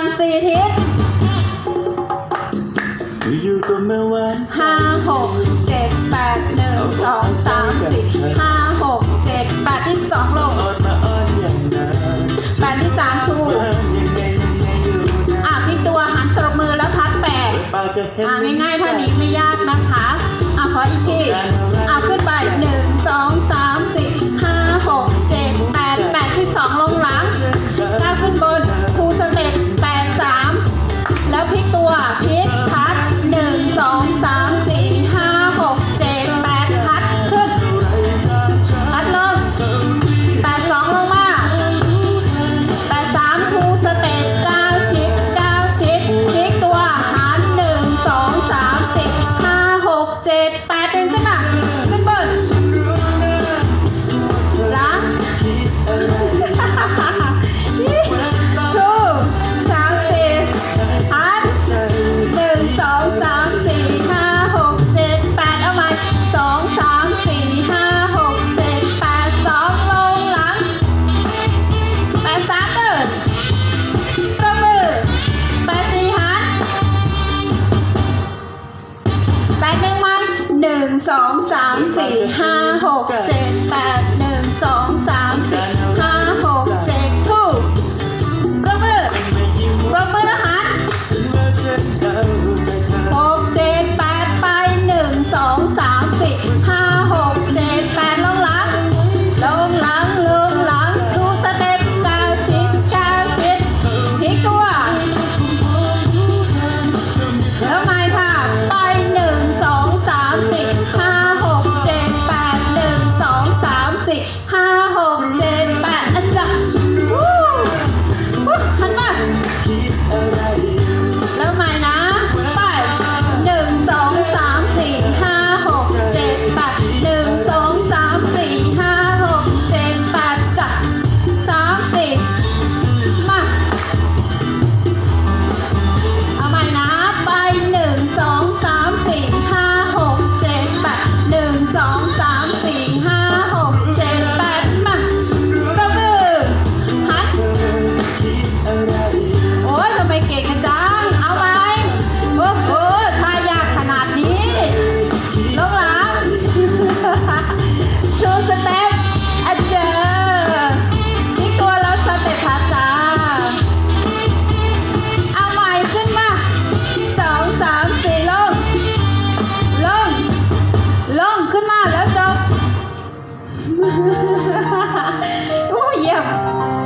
ามสี่ทิศห้าหกเจ็ดแปดหนึ่งสองสามสี่ห้าหกเจ็ดแปดที่สองลงแปดที่สามถูกอะพี่ตัวหันตรงมือแล้วพัดแปดปาะ สองสามสี่ห้าหกเจ็ด 哈哈哈哈哈哈